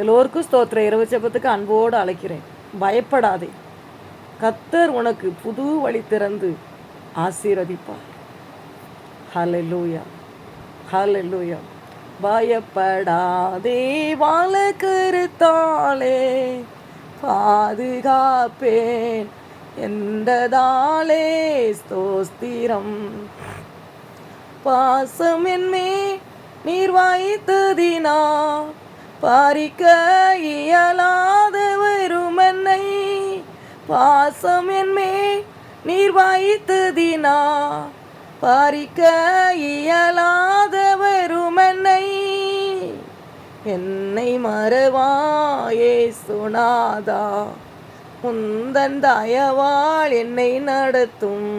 எல்லோருக்கும் ஸ்தோத்திர இரவு செப்பத்துக்கு அன்போடு அழைக்கிறேன். பயப்படாதே. கத்தர் உனக்கு புது வழி திறந்து ஆசீர்வதிப்பார். ஹலலூயா ஹலலூயா பயப்படாதே. வாழ கருத்தாலே. பாதுகாப்பேன். என்றதாலே ஸ்தோஸ்திரம். பாசம் என்மே நீர் வாய்த்ததினா. பாரிக்க இயலாத வருமன்னை பாசம் என்மே நீர் வாய்த்ததினா பாரிக்க இயலாத வருமன்னை என்னை மறவாயே சுனாதா உந்தன் தயவாள் என்னை நடத்தும்.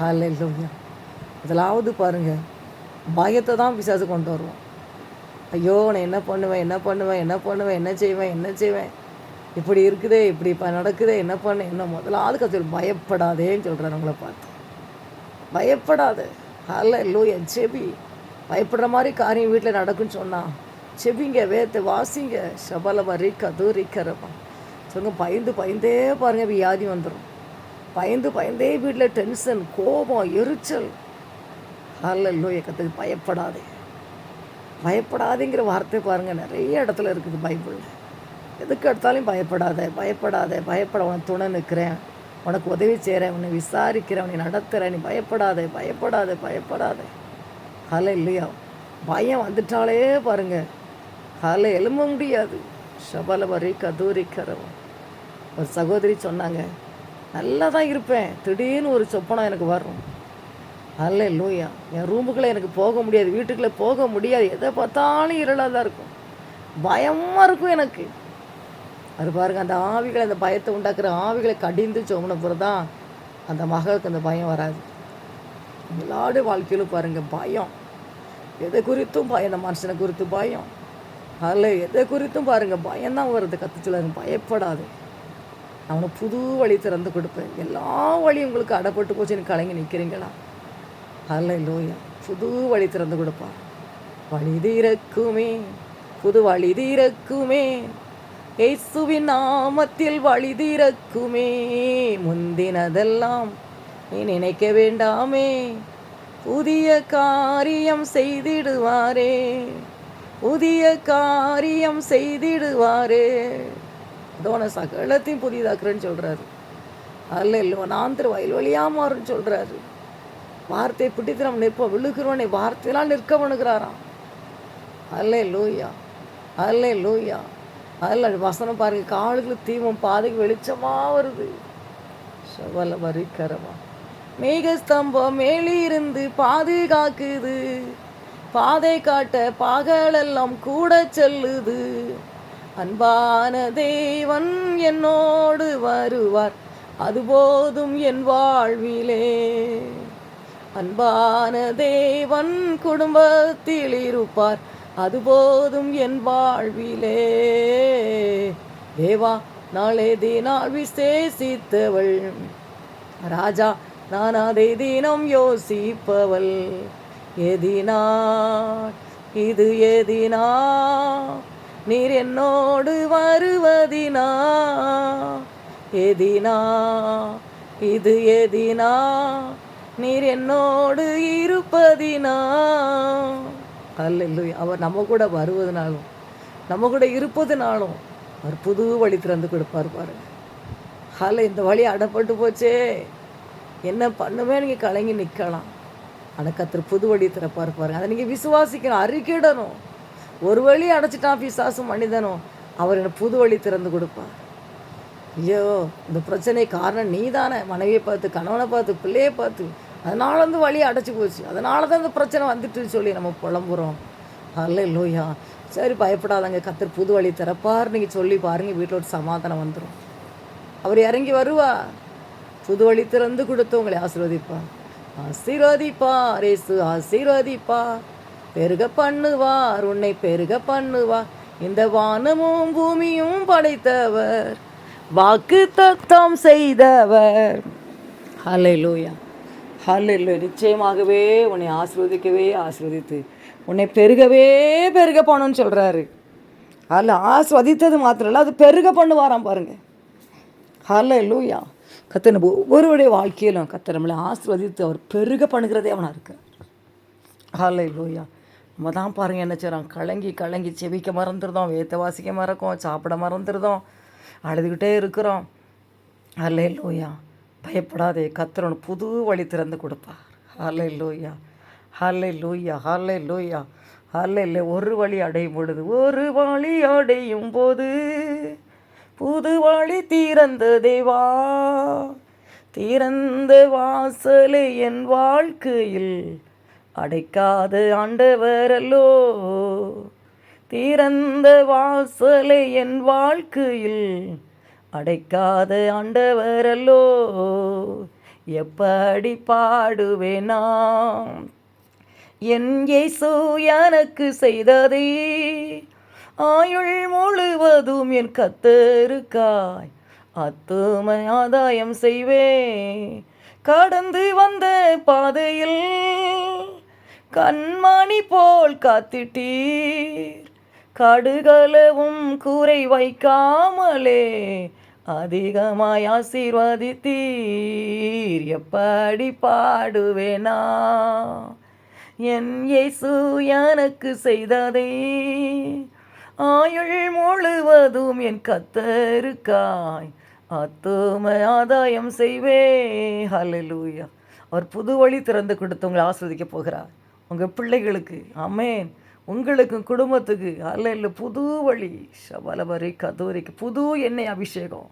ஹalleluya முதலாவது பாருங்க பயத்தை தான் பிசாசு கொண்டு வருவோம் ஐயோ நான் என்ன பண்ணுவேன் என்ன பண்ணுவேன் என்ன பண்ணுவேன் என்ன செய்வேன் என்ன செய்வேன்? இப்படி இருக்குதே இப்படி இப்போ நடக்குதே என்ன பண்ண? என்ன முதலாவது கற்று பயப்படாதேன்னு சொல்கிறார் உங்களை பார்த்து. பயப்படாத. ஹalleluya செபி. பயப்படுற மாதிரி காரியம் வீட்டில் நடக்குன்னு சொன்னான் செபிங்க வேத்து வாசிங்க. சபலமா ரிக்க தூரிக்கிறப்பா சொல்லுங்க பயந்து பயந்தே பாருங்க வியாதி வந்துடும் பயந்து பயந்தே வீட்டில் டென்ஷன் கோபம் எரிச்சல். ஹalleluya கற்றுக்கு பயப்படாதே. பயப்படாதேங்கிற வார்த்தை பாருங்கள் நிறைய இடத்துல இருக்குது பைபிளில் எதுக்கு எடுத்தாலும் பயப்படாத பயப்படாத பயப்பட உனக்கு துணை நிற்கிறேன். உனக்கு உதவி செய்கிறேன். உன்னை விசாரிக்கிறேன். உன்னை நடத்துகிறேன். நீ பயப்படாத பயப்படாத பயப்படாத. ஹலை இல்லையா பயம் வந்துட்டாலே பாருங்கள் ஹலை எழும்ப முடியாது. சபல வரி கதூரி ஒரு சகோதரி சொன்னாங்க நல்லா தான் இருப்பேன். திடீர்னு ஒரு சொப்பனம் எனக்கு வரும். அல்ல லூயா என் ரூமுக்குள்ளே எனக்கு போக முடியாது வீட்டுக்குள்ளே போக முடியாது. எதை பார்த்தாலும் இருளாக தான் இருக்கும். பயமாக இருக்கும் எனக்கு. அது பாருங்க அந்த ஆவிகளை அந்த பயத்தை உண்டாக்குற ஆவிகளை கடிந்து சொன்ன தான் அந்த மகளுக்கு அந்த பயம் வராது. எல்லாருடைய வாழ்க்கையிலும் பாருங்க பயம். எதை குறித்தும் பயம் அந்த மனுஷனை குறித்து பயம். அதில் எதை குறித்தும் பாருங்க பயம்தான் வருது. கற்று பயப்படாது. அவனை புது வழி திறந்து கொடுப்பேன். எல்லா வழியும் உங்களுக்கு அடப்பட்டு போச்சுன்னு கலங்கி நிற்கிறீங்களா அல்ல லோயா புது வழி திறந்து கொடுப்பா. வழி தீரக்குமே புது வழி தீரக்குமே இயேசுவின் நாமத்தில் வழி தீரக்குமே முந்தினதெல்லாம் நீ நினைக்க வேண்டாமே புதிய காரியம் செய்திடுவாரே புதிய காரியம் செய்திடுவாரே. அதோன சகலத்தையும் புதிதாக்குறேன்னு சொல்கிறாரு அல்ல இல்லை நான் திரு வயல் வழியாக மாறுன்னு சொல்கிறாரு வார்த்தையை பிடித்து நம்ம நிற்போம் விழுகிறவனை வார்த்தையெல்லாம் நிற்க பண்ணுகிறாராம் அல்லே லூயா அல்லே லூயா அதில் வசனம் பாருங்க காலுக்கு தீமம் பாதைக்கு வெளிச்சமாக வருது. செவல வரிக்கரமா. மேகஸ்தம்பம் மேலிருந்து பாதுகாக்குது பாதை காட்ட பகலெல்லாம் கூட செல்லுது. அன்பான தேவன் என்னோடு வருவார். அது போதும் என் வாழ்விலே. அன்பான தேவன் குடும்பத்தில் இருப்பார். அது போதும் என் வாழ்விலே. தேவா நாளே தினால் விசேஷித்தவள். ராஜா நான் அதை தினம் யோசிப்பவள். எதினா இது எதினா நீர் என்னோடு வருவதினா? எதினா இது எதினா நீர் என்னோடு இருப்பதினா. அல்ல அவர் நம்ம கூட வருவதனாலும் நம்ம கூட இருப்பதுனாலும் அவர் புது வழி திறந்து கொடுப்பார் பாருங்க. ஹால இந்த வழி அடப்பட்டு போச்சே. என்ன பண்ணுமே நீங்கள் கலங்கி நிற்கலாம் ஆனால் கத்திர புது வழி திறப்பார் பாருங்க. அதை நீங்கள் விசுவாசிக்கணும் அறிக்கிடணும் ஒரு வழி அடைச்சிட்டான் பிசாசும் மனிதனும் அவர் எனக்கு புது வழி திறந்து கொடுப்பார். ஐயோ இந்த பிரச்சனை காரணம் நீ தானே மனைவியை பார்த்து கணவனை பார்த்து பிள்ளையை பார்த்து அதனால வந்து வழி அடைச்சி போச்சு. அதனால தான் இந்த பிரச்சனை வந்துட்டுன்னு சொல்லி நம்ம புலம்புறோம். அல்ல இல்லையா சரி பயப்படாதங்க. கத்தர் புது வழி திறப்பார் நீங்கள் சொல்லி பாருங்கள் வீட்டில் ஒரு சமாதானம் வந்துடும் அவர் இறங்கி வருவா. புது வழி திறந்து கொடுத்து உங்களை ஆசீர்வதிப்பா ரேசு இயேசு ஆசீர்வதிப்பார். பெருக பண்ணுவார் உன்னை பெருக பண்ணுவார். இந்த வானமும் பூமியும் படைத்தவர். வாக்கு தத்தம் செய்தவர். லூயா ஹalleluya நிச்சயமாகவே உன்னை ஆசீர்வதிக்கவே ஆசீர்வதித்து உன்னை பெருகவே பெருக போகணும்னு சொல்கிறாரு அதில் ஆஸ்வதித்தது மாத்திரம் இல்லை அது பெருக பண்ணுவாராம் பாருங்கள் ஹல்ல லூயா கத்தனை ஒவ்வொருவருடைய வாழ்க்கையிலும் கத்தை நம்மளை ஆஸ்வதித்து அவர் பெருக பண்ணுகிறதே அவனாக இருக்கிறார் ஹல்ல லூயா நம்ம தான் பாருங்கள் என்ன செய்கிறோம் கலங்கி கலங்கி செவிக்க மறந்துருதோம் வேத்த வாசிக்க மறக்கும் சாப்பிட மறந்துருதோம் அழுதுகிட்டே இருக்கிறோம். ஹல்லே லூயா பயப்படாதே கத்திரன் புது வழி திறந்து கொடுப்பார். ஹாலை லூயா ஹாலை லூயா ஹாலை லூயா ஹாலை இல்லை ஒரு வழி அடையும் பொழுது ஒரு வழி அடையும் போது புது வழி திறந்த தேவா திறந்த வாசலை என் வாழ்க்கையில் அடைக்காத ஆண்டவரல்லோ திறந்த வாசலை என் வாழ்க்கையில் அடைக்காத ஆண்டவரல்லோ எப்படி பாடுவேனாம் என் இயேசு எனக்கு செய்ததே ஆயுள் முழுவதும் என் கத்தருக்காய். அத்துமை ஆதாயம் செய்வேன். கடந்து வந்த பாதையில் கண்மணி போல் காத்திட்டீர். கடுகளவும் கூரை வைக்காமலே அதிகமாய் ஆசீர்வதித்தீர். எப்படி பாடுவேனா? என் இயேசு எனக்கு செய்ததே. ஆயுள் முழுவதும் என் கத்தருக்காய். அத்தும ஆதாயம் செய்வே ஹலலூயா அவர் புது வழி திறந்து கொடுத்து உங்களை ஆஸ்வதிக்க போகிறார். உங்கள் பிள்ளைகளுக்கு அமேன் உங்களுக்கும் குடும்பத்துக்கு அல்ல இல்லை புது வழி. சபலபரி கதூரிக்கு புது எண்ணெய் அபிஷேகம்.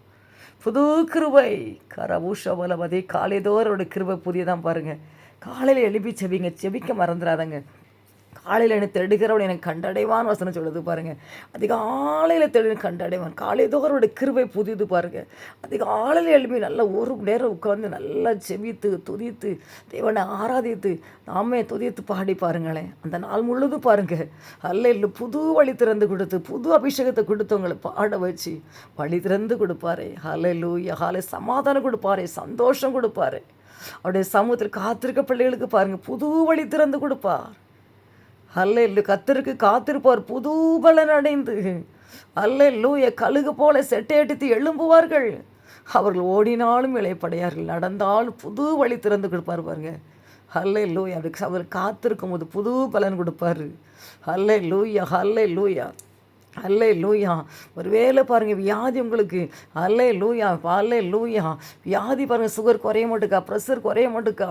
புது கிருபை. கரபு சபலபதி காலைதோரோட கிருபை புதியதான் பாருங்கள் காலையில் எழுப்பி செவிங்க செவிக்க மறந்துடாதங்க காலையில் என்னை தேடுகிறவன் எனக்கு கண்டடைவான் வசனம் சொல்லுது பாருங்கள் அதிகாலையில் தேடி கண்டடைவான். காலைதோரோட கிருபை புதிது பாருங்கள் அதிகாலையில் எழுப்பி நல்லா ஒரு நேரம் உட்காந்து நல்லா செவித்து துதித்து தேவனை ஆராதித்து நாமே துதித்து பாடி பாருங்களேன். அந்த நாள் முழுதும் பாருங்கள் அல்ல இல்லை புது வழி திறந்து கொடுத்து புது அபிஷேகத்தை கொடுத்து உங்களை பாட வச்சு வழி திறந்து கொடுப்பாரே. ஹலை லூயா ஹாலை சமாதானம் கொடுப்பாரே சந்தோஷம் கொடுப்பாரு. அவருடைய சமூகத்தில் காத்திருக்க பிள்ளைகளுக்கு பாருங்கள் புது வழி திறந்து கொடுப்பார். அல்ல இல்லை கத்திற்கு காத்திருப்பார் புது பலன் அடைந்து அல்ல லூய கழுகு போல செட்டையடித்து எழும்புவார்கள். அவர்கள் ஓடினாலும் இளைப்படையார்கள் நடந்தாலும் புது வழி திறந்து கொடுப்பார் பாருங்க. அல்ல லூயா அவருக்கு அவர் காத்திருக்கும் போது புது பலன் கொடுப்பாரு. அல்ல லூயா அல்ல லூயா அல்லே லூயா ஒருவேளை பாருங்கள் வியாதி உங்களுக்கு அல்லே லூயா அல்லே லூயா வியாதி பாருங்கள் சுகர் குறைய மாட்டுக்கா ப்ரெஷர் குறைய மாட்டுக்கா?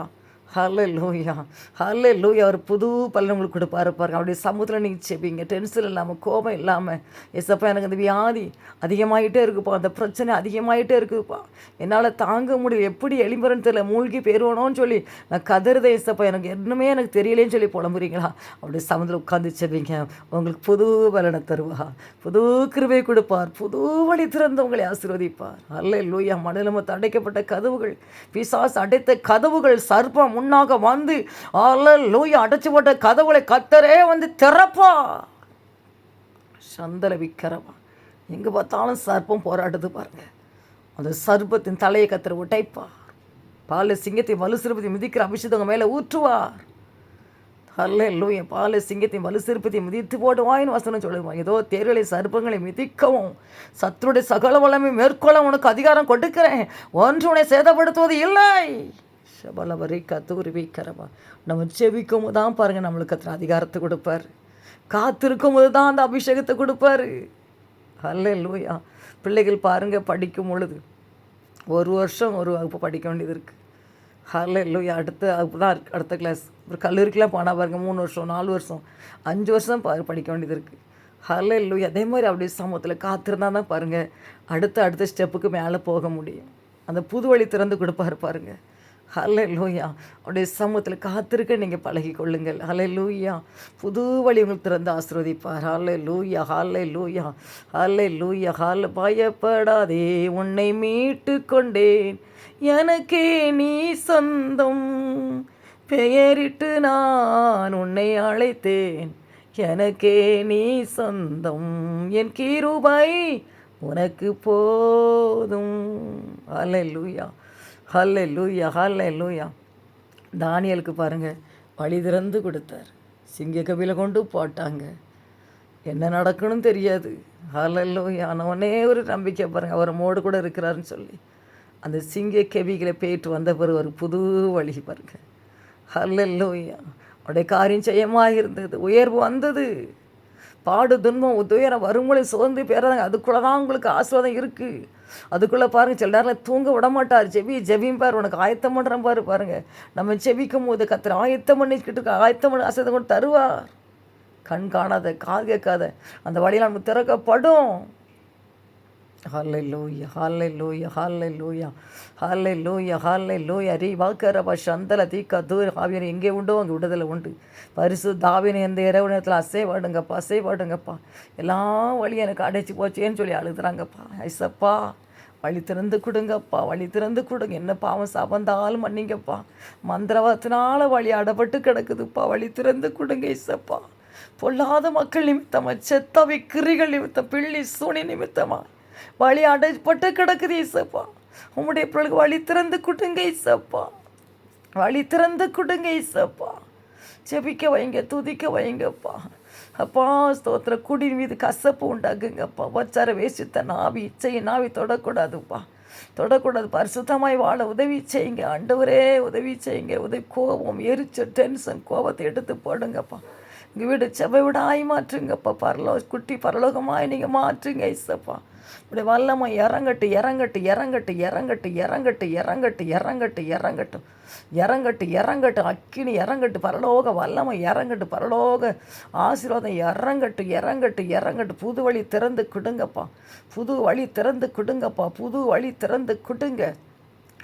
ஹல்லே லூயா ஹல்லே லூயா அவர் புது பலன் உங்களுக்கு கொடுப்பாரு பாருங்க. அவருடைய சமூகத்தில் நீங்கள் செப்பீங்க டென்ஷன் இல்லாமல் கோபம் இல்லாமல் எசப்பா எனக்கு அந்த வியாதி அதிகமாகிட்டே இருக்குப்பா. அந்த பிரச்சனை அதிகமாகிட்டே இருக்குப்பா. என்னால் தாங்க முடியல. எப்படி எளிம்பரன்னு தெரியல. மூழ்கி போயிடுவானோன்னு சொல்லி நான் கதறுதே எசப்பா எனக்கு என்னமே எனக்கு தெரியலேன்னு சொல்லி புலம்புறீங்களா? அவருடைய சமூகத்தில் உட்காந்து செப்பீங்க உங்களுக்கு புது பலனை தருவா புது கிருபை கொடுப்பார். புது வழி திறந்து உங்களை ஆசீர்வதிப்பார். அல்ல லூயா மனநலமத்து அடைக்கப்பட்ட கதவுகள் பிசாஸ் அடைத்த கதவுகள் சர்ப்பம் முன்னாக வந்து அல்ல லூயா அடைச்சு போட்ட கதவுகளை கத்தரே வந்து திறப்பா. சந்தல விக்கிறவா. எங்கே பார்த்தாலும் சர்ப்பம் போராடுது பாருங்க. அந்த சர்ப்பத்தின் தலையை கத்திர உடைப்பார் பால சிங்கத்தை வலு சிறுபதி மிதிக்கிற அபிஷேகம் மேலே ஊற்றுவார். அல்ல லூய பால சிங்கத்தை வலு சிறுப்பத்தை மிதித்து போடுவாயின்னு வசனம் சொல்லுவான் ஏதோ தேர்களை சர்ப்பங்களை மிதிக்கவும் சத்துருடைய சகல வளமை மேற்கொள்ள உனக்கு அதிகாரம் கொடுக்கிறேன். ஒன்று உன்னை சேதப்படுத்துவது இல்லை. சபலவரை கத்துருவி கரவா நம்ம செவிக்கும் போது தான் பாருங்கள் நம்மளுக்கு அத்தனை அதிகாரத்தை கொடுப்பார். காத்திருக்கும் போது தான் அந்த அபிஷேகத்தை கொடுப்பாரு. அல்ல லூயா பிள்ளைகள் பாருங்கள் படிக்கும் பொழுது ஒரு வருஷம் ஒரு வகுப்பு படிக்க வேண்டியது இருக்குது ஹல்ல லூயா அடுத்த வகுப்பு தான் அடுத்த கிளாஸ் ஒரு கல்லூரிக்கெலாம் போனால் பாருங்கள் மூணு வருஷம் நாலு வருஷம் அஞ்சு வருஷம் பா படிக்க வேண்டியது இருக்குது ஹல்ல லூயா அதே மாதிரி அப்படியே சமூகத்தில் காத்திருந்தால் தான் பாருங்கள் அடுத்த அடுத்த ஸ்டெப்புக்கு மேலே போக முடியும். அந்த புது வழி திறந்து கொடுப்பாரு பாருங்கள் ஹலே லூயா அவருடைய சமூகத்தில் காத்திருக்க நீங்கள் பழகி கொள்ளுங்கள் ஹலே லூயா புது வழி உங்களுக்கு திறந்து ஆசிர்வதிப்பார். ஹலே லூயா ஹாலே லூயா ஹலே லூயா ஹால பயப்படாதே உன்னை மீட்டு கொண்டேன் எனக்கே நீ சொந்தம். பெயரிட்டு நான் உன்னை அழைத்தேன். எனக்கே நீ சொந்தம். என் கீருபை உனக்கு போதும். ஹலே லூயா ஹல்லே லூயா ஹல்லே லூயா தானியலுக்கு பாருங்கள் வழி திறந்து கொடுத்தார். சிங்க கபில கொண்டு போட்டாங்க. என்ன நடக்கணும் தெரியாது. ஹalleluya நான் ஒரே ஒரு நம்பிக்கை பாருங்கள் அவர் மோடு கூட இருக்கிறாருன்னு சொல்லி. அந்த சிங்க கெவிகளை போயிட்டு வந்த பிறகு ஒரு புது வழி பாருங்க. ஹalleluya அவருடைய காரியம் செய்யமாக இருந்தது உயர்வு வந்தது. பாடு துன்பம் துயரம் வரும்பொழுது சோர்ந்து பேராங்க அதுக்குள்ளே தான் உங்களுக்கு ஆசீர்வாதம் இருக்குது அதுக்குள்ளே பாருங்க சில நேரம் தூங்க விட மாட்டார் ஜெபி ஜெபியும் பாரு உனக்கு ஆயத்தம் பண்ணுறேன் பாரு பாருங்க. நம்ம செவிக்கும் போது கத்திர ஆயத்தம் பண்ணிக்கிட்டு இருக்க ஆயத்தம் பண்ண ஆசீர்வாதம் கொண்டு தருவார். கண் காணாத காது கேட்காத அந்த வழியில் நமக்கு திறக்கப்படும். ஹாலை லூயா ஹாலை லூயா ஹாலை லூயா ஹாலை லூயா ஹாலை லூயா ரீ வாக்கரபா சந்தல தீக்கா தூர ஆவியன் எங்கே உண்டோ அங்கே விடுதலை உண்டு. பரிசு தாவின எந்த இரவு நேரத்தில் அசைவாடுங்கப்பா அசைவாடுங்கப்பா. எல்லாம் வழியும் எனக்கு அடைச்சி போச்சேன்னு சொல்லி அழுதுறாங்கப்பா ஐசப்பா வழி திறந்து கொடுங்கப்பா வழி திறந்து கொடுங்க. என்ன பாவம் சபந்தாலும் மன்னிங்கப்பா. மந்திரவாதத்தினால வழி அடப்பட்டு கிடக்குதுப்பா. வழி திறந்து கொடுங்க இசப்பா பொல்லாத மக்கள் நிமித்தமா செத்தவை கிரிகள் நிமித்தம் பிள்ளி சூனி நிமித்தமா. வழி அடைப்பட்டு கிடக்குது இசப்பா உம்முடைய பிள்ளைக்கு வழி திறந்து கொடுங்க இசப்பா வழி திறந்து கொடுங்க இசப்பா செபிக்க வைங்க துதிக்க வைங்கப்பா. அப்பா ஸ்தோத்திர குடி மீது கசப்பு உண்டாக்குங்கப்பா. வச்சார வேசித்த நாவி இச்சையை நாவி தொடக்கூடாதுப்பா. தொடக்கூடாது பரிசுத்தமாய் வாழ உதவி செய்யுங்க. ஆண்டவரே உதவி செய்யுங்க. உதவி கோபம் எரிச்சல் டென்ஷன் கோபத்தை எடுத்து போடுங்கப்பா. எங்கள் வீடு செவை விடாய் மாற்றுங்கப்பா. பரலோ குட்டி பரலோகமாய் நீங்கள் மாற்றுங்க ஐசப்பா. இப்படி வல்லமை இறங்கட்டு இறங்கட்டு இறங்கட்டு இறங்கட்டு இறங்கட்டு இறங்கட்டு இறங்கட்டு இறங்கட்டும் இறங்கட்டு இறங்கட்டு அக்கினி இறங்கட்டு பரலோக வல்லமை இறங்கட்டு பரலோக ஆசீர்வாதம் இறங்கட்டு இறங்கட்டு இறங்கட்டு. புது வழி திறந்து கொடுங்கப்பா. புது வழி திறந்து கொடுங்கப்பா. புது வழி திறந்து கொடுங்க.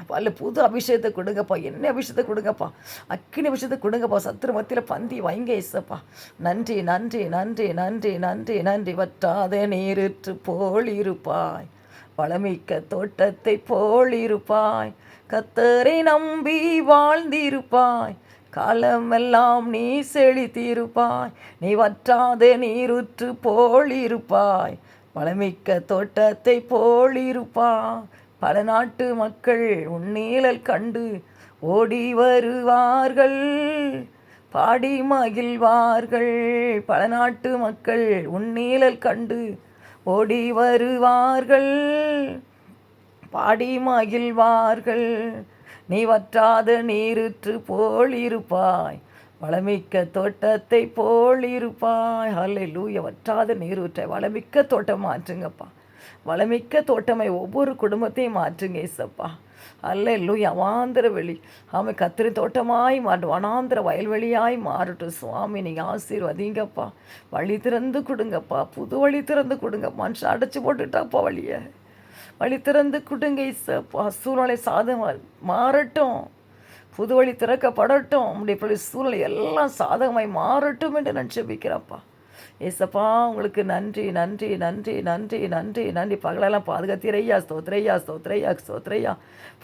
அப்பா இல்லை புது அபிஷேகத்தை கொடுங்கப்பா. என்ன அபிஷேகத்தை கொடுங்கப்பா? அக்கினி அபிஷேகத்தை கொடுங்கப்பா. சத்துரு மத்தியில் பந்தி வைங்க இசப்பா நன்றி நன்றி நன்றி நன்றி நன்றி நன்றி. வற்றாத நீரிற்று போல் இருப்பாய். வளமிக்க தோட்டத்தை போல் இருப்பாய். கத்தரை நம்பி வாழ்ந்திருப்பாய். காலமெல்லாம் நீ செழித்திருப்பாய். நீ வற்றாத நீருற்று போல் இருப்பாய். வளமிக்க தோட்டத்தை போல் இருப்பாய். பல நாட்டு மக்கள் உன்னீழல் கண்டு ஓடி வருவார்கள். பாடி மகிழ்வார்கள். பல நாட்டு மக்கள் உன்னீழல் கண்டு ஓடி வருவார்கள். பாடி மகிழ்வார்கள். நீ வற்றாத நீருற்று போல் இருப்பாய் வளமிக்க தோட்டத்தை போல் இருப்பாய் ஹல்லே லூய வற்றாத நீரூற்றை வளமிக்க தோட்டம் மாற்றுங்கப்பா. வளமிக்க தோட்டமை ஒவ்வொரு குடும்பத்தையும் மாற்றுங்க ஏசப்பா. அல்ல லூய் அவாந்திர வெளி. ஆமாம் கத்திரி தோட்டமாய் மாறும் வனாந்திர வயல்வெளியாய் மாறட்டும். சுவாமி நீங்கள் ஆசீர்வதிங்கப்பா. வழி திறந்து கொடுங்கப்பா. புது வழி திறந்து கொடுங்க. மனுஷன் அடைச்சி போட்டுட்டாப்பா வழியை. வழி திறந்து கொடுங்க இசப்பா சூழ்நிலை சாதகமாக மாறட்டும். புது வழி திறக்கப்படட்டும். அப்படி இப்படி சூழ்நிலை எல்லாம் சாதகமாய் மாறட்டும் என்று நான் செபிக்கிறப்பா ஏசப்பா உங்களுக்கு நன்றி நன்றி நன்றி நன்றி நன்றி நன்றி. பகலெல்லாம் பாதுகாத்திரையா ஸ்தோத்திரையா ஸ்தோத்திரையா ஸ்தோத்திரையா.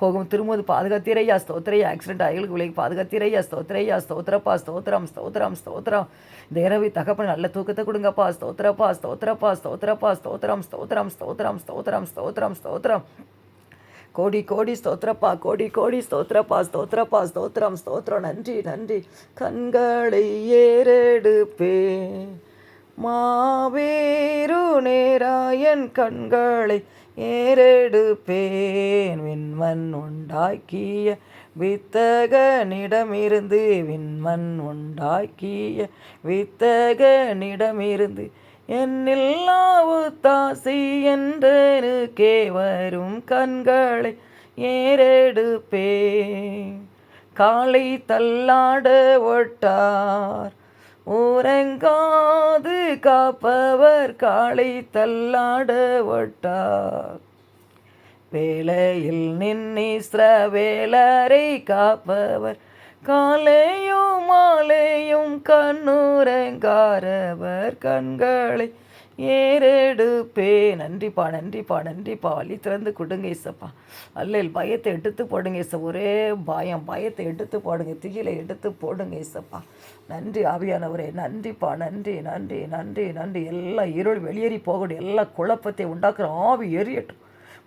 போகும் திரும்பது பாதுகாத்திரையா ஸ்தோத்திரையா. ஆக்சிடென்ட் ஆகிகளுக்கு விலைக்கு பாதுகாத்திரையா ஸ்தோத்திரையா. ஸ்தோத்திரப்பா ஸ்தோத்திரம் ஸ்தோத்திரம் ஸ்தோத்திரம். இந்த இரவு தகப்பன் நல்ல தூக்கத்தை கொடுங்கப்பா. ஸ்தோத்திரப்பா ஸ்தோத்திரப்பா ஸ்தோத்திரப்பா ஸ்தோத்திரம் ஸ்தோத்திரம் ஸ்தோத்திரம் ஸ்தோத்திரம் ஸ்தோத்திரம் ஸ்தோத்திரம். கோடி கோடி ஸ்தோத்திரப்பா கோடி கோடி ஸ்தோத்திரப்பா ஸ்தோத்திரப்பா ஸ்தோத்திரம் ஸ்தோத்திரம். நன்றி நன்றி. கண்களை ஏறெடுப்பேன். மாவேரு நேராயன் கண்களை ஏறெடுப்பேன். விண்மண் உண்டாக்கிய வித்தகனிடமிருந்து விண்மண் உண்டாக்கிய வித்தகனிடமிருந்து என்னில்லாவு தாசி என்றனுக்கே வரும் கண்களை ஏறெடுப்பேன். காலை தள்ளாட ஒட்டார் உறங்காது காப்பவர் காலை தள்ளாட ஒட்டார் வேலையில் நின்னிஸ்ர வேலரை காப்பவர் காலையும் மாலையும் கண்ணுரங்காரவர் கண்களை ஏறெடுப்பே. நன்றிப்பா நன்றிப்பா நன்றிப்பா. வழி திறந்து கொடுங்க இசப்பா அல்லல் பயத்தை எடுத்து போடுங்க இச ஒரே பயம். பயத்தை எடுத்து போடுங்க. திகிலை எடுத்து போடுங்க இசப்பா நன்றி ஆவியானவரே. நன்றிப்பா நன்றி நன்றி நன்றி நன்றி. எல்லாம் இருள் வெளியேறி போகணும் எல்லா குழப்பத்தை உண்டாக்குற ஆவி எரியட்டும்.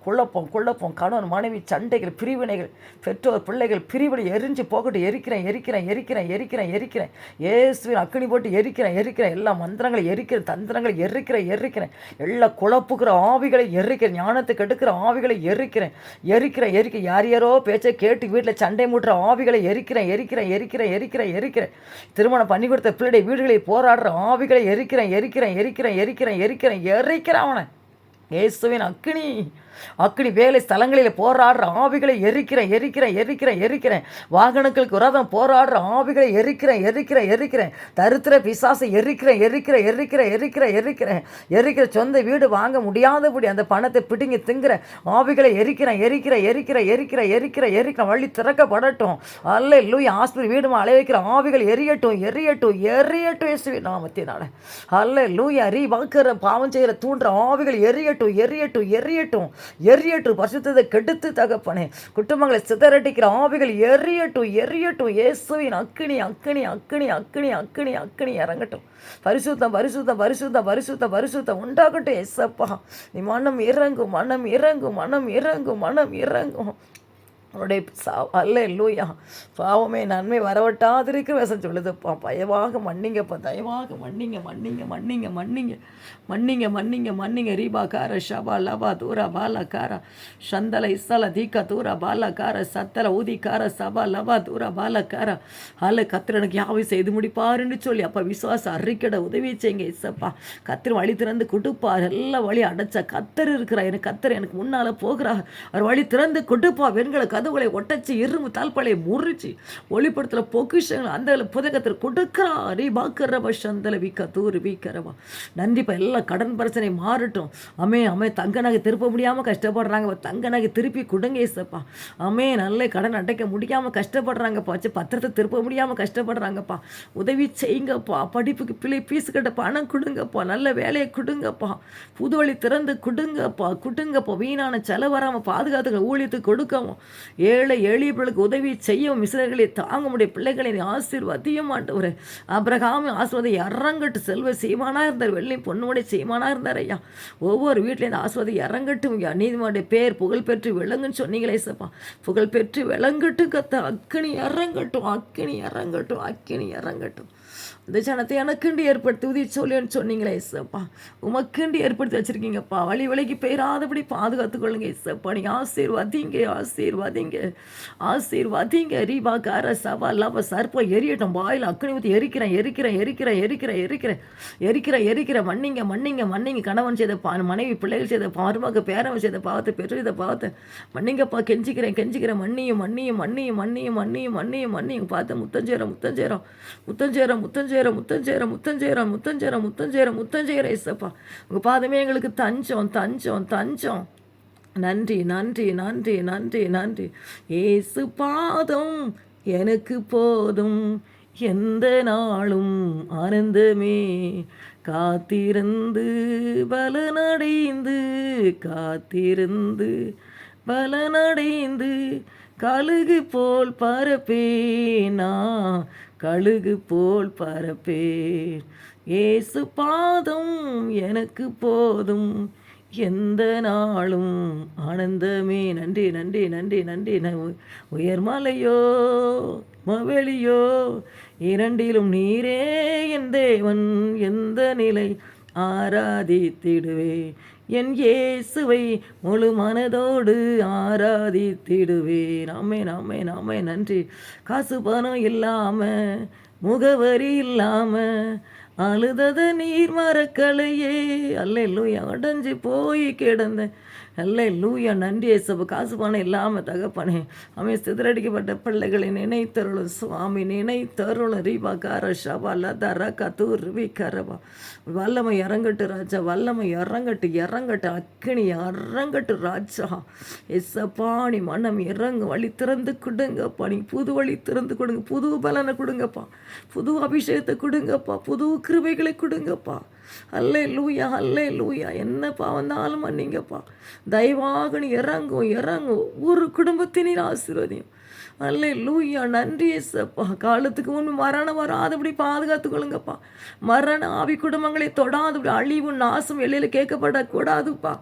குழப்பம் குழப்பம் கணவன் மனைவி சண்டைகள் பிரிவினைகள் பெற்றோர் பிள்ளைகள் பிரிவினை எரிஞ்சு போகட்டு எரிக்கிறேன் எரிக்கிறேன் எரிக்கிறேன் எரிக்கிறேன் எரிக்கிறேன் ஏசுவின் அக்னி போட்டு எரிக்கிறேன் எரிக்கிறேன் எல்லா மந்திரங்களை எரிக்கிறேன் தந்திரங்களை எரிக்கிறேன் எரிக்கிறேன் எல்லா குழப்புக்கிற ஆவிகளை எரிக்கிறேன் ஞானத்தை கெடுக்கிற ஆவிகளை எரிக்கிறேன் எரிக்கிறேன் எரிக்க யார் யாரோ பேச்சை கேட்டு வீட்டில் சண்டை மூட்டுற ஆவிகளை எரிக்கிறேன் எரிக்கிறேன் எரிக்கிறேன் எரிக்கிறேன் எரிக்கிறேன் திருமணம் பண்ணி கொடுத்த பிள்ளை வீடுகளை போராடுற ஆவிகளை எரிக்கிறேன் எரிக்கிறேன் எரிக்கிறேன் எரிக்கிறேன் எரிக்கிறேன் எரிக்கிறேன் அவனை இயேசுவின் அக்னி அக்னி வேலை ஸ்தலங்களில் போராடுற ஆவிகளை எரிக்கிறேன் எரிக்கிறேன் எரிக்கிறேன் எரிக்கிறேன் வாகனங்களுக்கு உரதம் போராடுற ஆவிகளை எரிக்கிறேன் எரிக்கிறேன் எரிக்கிறேன் தருத்திர பிசாசை எரிக்கிறேன் எரிக்கிறேன் எரிக்கிறேன் எரிக்கிறேன் எரிக்கிறேன் எரிக்கிற சொந்த வீடு வாங்க முடியாதபடி அந்த பணத்தை பிடுங்கி திங்குற ஆவிகளை எரிக்கிறேன் எரிக்கிறேன் எரிக்கிறேன் எரிக்கிறேன் எரிக்கிறேன் எரிக்கிறேன் வழி திறக்கப்படட்டும் அல்ல லூய் ஆஸ்பத்திரி வீடு அலைய வைக்கிற ஆவிகள் எரியட்டும் எரியட்டும் எரியட்டும் இயேசுவின் நாமத்தினால அல்ல லூயா ரீ வாக்குற பாவம் செய்கிற தூண்டுற ஆவிகள் எரியட்டும் எரியட்டும் எரியட்டும் எரியட்டும். பரிசுத்தத்தை கெடுத்து தகப்பனே. குடும்பங்களை சிதறடிக்கிற ஆவிகள் எரியட்டும் எரியட்டும். இயேசுவின் அக்கினி அக்கினி அக்கினி அக்கினி அக்கினி அக்கினி இறங்கட்டும். பரிசுத்தம் பரிசுத்தம் பரிசுத்தம் பரிசுத்தம் பரிசுத்தம் உண்டாகட்டும் எஸ்ஸப்பா நீ மனம் இறங்கும் மனம் இறங்கும் மனம் இறங்கும் மனம் இறங்கும். அவருடைய சா அல்ல லூயா பாவமே நன்மை வரவட்டாதிருக்க வேசம் சொல்லுதுப்பா பயவாக மன்னிங்கப்பா தயவாக மன்னிங்க மன்னிங்க மன்னிங்க மன்னிங்க. மன்னிங்க மன்னிங்க மன்னிங்க. ரீபா கார ஷபா லபா தூரா பாலா காரா. சந்தல இசல தீக்க தூரா பாலா கார. சத்தல ஊதி கார சபா லபா தூரா பாலா காரா. அல்ல கத்திரனுக்கு யாவை செய்து முடிப்பாருன்னு சொல்லி அப்பா விசுவாச அறிக்கிட உதவி செய்யுங்க இசப்பா கத்திர வழி திறந்து கொடுப்பார். எல்லா வழி அடைச்ச கத்தர் இருக்கிறா எனக்கு கத்தர் எனக்கு முன்னால் போகிறா அவர் வழி திறந்து கொடுப்பா வெண்கல கதவுகளை ஒட்டச்சு இரும்பு தாழ்பாலை முறிச்சு ஒளிப்படத்தில் பொக்கிஷங்கள் அந்த புதகத்தில் கொடுக்குறா ரீ பாக்கிறவ சந்தல வீக்க தூர் வீக்கிறவா நன்றிப்பா எல்லாம் கடன் பிரச்சனை மாறட்டும். அமே அமே தங்க நகை திருப்ப முடியாமல் கஷ்டப்படுறாங்க தங்க நகை திருப்பி கொடுங்க ஏசப்பா. அமே நல்ல கடன் அடைக்க முடியாமல் கஷ்டப்படுறாங்கப்பா. வச்சு பத்திரத்தை திருப்ப முடியாமல் கஷ்டப்படுறாங்கப்பா. உதவி செய்யுங்கப்பா. படிப்புக்கு பிள்ளை ஃபீஸ் கட்ட பணம் கொடுங்கப்பா. நல்ல வேலையை கொடுங்கப்பா. புது வழி திறந்து கொடுங்கப்பா. கொடுங்கப்பா. வீணான செலவு வராமல் பாதுகாத்துக்க ஊழியத்துக்கு கொடுக்கவும். ஏழை எளியவர்களுக்கு உதவி செய்யும் மிசினர்களை தாங்க முடிய பிள்ளைகளை ஆசீர்வதியும் மாட்டவர் அப்புறம் ஆசிர்வாதம் இறங்கட்டு செல்வ செய்வானா இருந்தார் வெள்ளி பொண்ணுடைய செய்வானா இருந்தார் ஐயா. ஒவ்வொரு வீட்லேயும் இந்த ஆசிர்வாதம் இறங்கட்டும் ஐயா. நீதிமன்ற பேர் புகழ் பெற்று விளங்குன்னு சொன்னீங்களே சப்பா. புகழ் பெற்று விளங்கட்டும் கத்த. அக்கினி இறங்கட்டும் அக்கினி இறங்கட்டும் அக்கினி இறங்கட்டும். இந்த ஜனத்தை எனக்குண்டு ஏற்படுத்தி உதவி சொல்லுன்னு சொன்னீங்களே இசப்பா உமக்குண்டு ஏற்படுத்தி வச்சுருக்கீங்கப்பா. வழி விலைக்கு பெயராதபடி பாதுகாத்துக்கொள்ளுங்க இசப்பா நீங்கள் ஆசீர்வாதிங்க ஆசீர்வாதிங்க ஆசீர்வாதிங்க. ரீபா கார சவா லவ சர்ப்பம் எரியட்டும். வாயில் அக்கனி ஊற்றி எரிக்கிறேன் எரிக்கிறேன் எரிக்கிறேன் எரிக்கிறேன் எரிக்கிறேன். எரிக்கிறேன் எரிக்கிறேன். மன்னிங்க மன்னிங்க மன்னிங்க. கணவன் செய்த பா மனைவி பிள்ளைகள் செய்த மருமக பேரவன் செய்த பாவத்தை பெற்று செய்த பாவத்தை. மன்னிங்கப்பா கெஞ்சிக்கிறேன் கெஞ்சிக்கிறேன். மன்னியும் மன்னியும் மன்னியும் மன்னியும் மன்னியும் மன்னியும் மன்னியும். பார்த்து முத்தஞ்சேரம் முத்தஞ்சேரம் முத்தஞ்சேரம் முத்தஞ்சேரம். முத்தஞ்சேர முத்தஞ்சேர முத்தஞ்சேர முத்தஞ்சேர முத்தஞ்சேர முத்தஞ்சேர இசப்பா உங்கள் பாதமே எங்களுக்கு தஞ்சம் தஞ்சம் தஞ்சம். நன்றி நன்றி நன்றி நன்றி நன்றி. ஏசு பாதம் எனக்கு போதும். எந்த நாளும் ஆனந்தமே. காத்திருந்து பலனடைந்து காத்திருந்து பலனடைந்து கழுகு போல் பரப்பேனா. கழுகு போல் பரப்பேன். ஏசு பாதம் எனக்கு போதும். எந்த நாளும் ஆனந்தமே. நன்றி நன்றி நன்றி நன்றி. உயர்மலையோ மவெளியோ இரண்டிலும் நீரே என் தேவன். எந்த நிலை ஆராதித்திடுவே என் இயேசுவை முழு மனதோடு ஆராதித்திடுவேன் ஆமே நாமே நாமே நன்றி. காசு பணம் இல்லாமல் முகவரி இல்லாமல் அழுதது நீர் மறக்கலையே அல்ல லூயா அடைஞ்சு போய் கிடந்தேன். அல்ல லூயா நன்றி ஏசப்பு காசு பணம் இல்லாமல் தகப்பனே. அவன் சிதறடிக்கப்பட்ட பிள்ளைகளை நினைத்தருளும் சுவாமி நினைத்தருளும் ரீபா கார ஷபா லதா ரக்கா தூர் ரிவி கரபா. வல்லமை இறங்கட்டு ராஜா வல்லமை இறங்கட்டு இறங்கட்டு அக்கினி இறங்கட்டு ராஜா. எஸ்ஸப்பா நீ மனம் இறங்கு வழி திறந்து கொடுங்கப்பா. நீ புது வழி திறந்து கொடுங்க புது பலனை கொடுங்கப்பா. புது அபிஷேகத்தை கொடுங்கப்பா. புது கிருபைகளை கொடுங்கப்பா. அல்லே லூயா அல்லே லூயா என்னப்பா வந்தாலும் மன்னிங்கப்பா தயவாக நீ இறங்கும் இறங்கும் ஒரு குடும்பத்தினர் ஆசீர்வதியும். அல்லே லூயா நன்றி ஏசப்பா காலத்துக்கு முன்பு மரணம் வராதபடி பாதுகாத்துக்கொள்ளுங்கப்பா மரண ஆவி குடும்பங்களை தொடாதபடி அழிவு நாசம் வெளியில் கேட்கப்படக்கூடாதுப்பா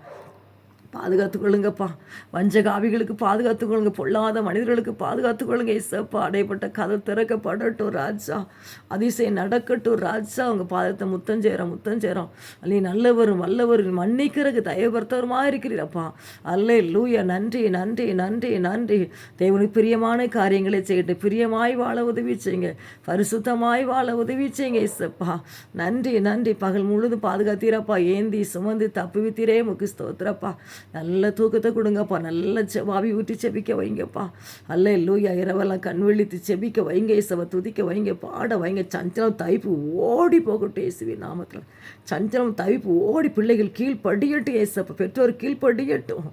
பாதுகாத்து கொள்ளுங்கப்பா வஞ்சகாவிகளுக்கு பாதுகாத்து கொள்ளுங்க பொல்லாத மனிதர்களுக்கு பாதுகாத்து கொள்ளுங்க இசப்பா அடைப்பட்ட கதை திறக்கப்படட்டும் ராஜா. அதிசயம் நடக்கட்டும் ராஜா. அவங்க பாதத்தை முத்தம் செய்கிறோம் முத்தம் செய்கிறோம் அல்லி நல்லவரும் வல்லவரும். மன்னிக்கிறதுக்கு தயவர்த்தவருமா இருக்கிறீரப்பா. அல்லே லூயா நன்றி நன்றி நன்றி நன்றி. தேவனுக்கு பிரியமான காரியங்களை செய்யட்டு பிரியமாய் வாழ உதவி செய்யுங்க. பரிசுத்தமாய் வாழ உதவி செய்யுங்க இசப்பா நன்றி நன்றி. பகல் முழுதும் பாதுகாத்தீரப்பா. ஏந்தி சுமந்து தப்புவித்தீரே. முக்கு ஸ்தோத்திரப்பா. நல்ல தூக்கத்தை கொடுங்கப்பா. நல்ல செவாவி ஊற்றி செபிக்க வைங்கப்பா. அல்ல லூயா இரவெல்லாம் கண் விழித்து செபிக்க வைங்க இசவை துதிக்க வைங்க பாட வைங்க. சஞ்சலம் தைப்பு ஓடி போகட்டும் இயேசுவி நாமத்தில். சஞ்சலம் தவிப்பு ஓடி பிள்ளைகள் கீழ்ப்படியட்டும் ஏசப்ப பெற்றோர் கீழ்ப்படியட்டும்.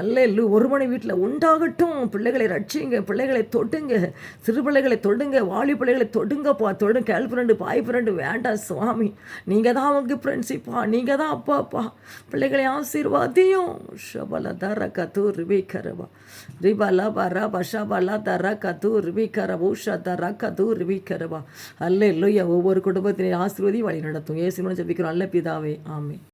அல்ல லூ ஒரு மணி வீட்டில் உண்டாகட்டும். பிள்ளைகளை ரட்சிங்க பிள்ளைகளை தொடுங்க. சிறு பிள்ளைகளை தொடுங்க வாலி பிள்ளைகளை தொடுங்கப்பா. தொடுங்க கேள் ஃப்ரெண்டு பாய் ஃப்ரெண்டு வேண்டாம் சுவாமி. நீங்கள் தான் அவங்க ஃப்ரெண்ட்ஸிப்பா நீங்கள் தான் அப்பாப்பா. பிள்ளைகளை ஆசீர்வாதியும். ஷபல தர கத்து ரிபி கரவா ரிபல பர பஷபல தர கத்து ரிபி கரவு ஷ தர கத்து ரிபி கரவா அல்ல இல்லையா ஒவ்வொரு குடும்பத்தினை ஆசீர்வதி வழி நடத்தும் ஏசுன்னு ஜபிக்கிறோம் அல்ல பிதாவே ஆமே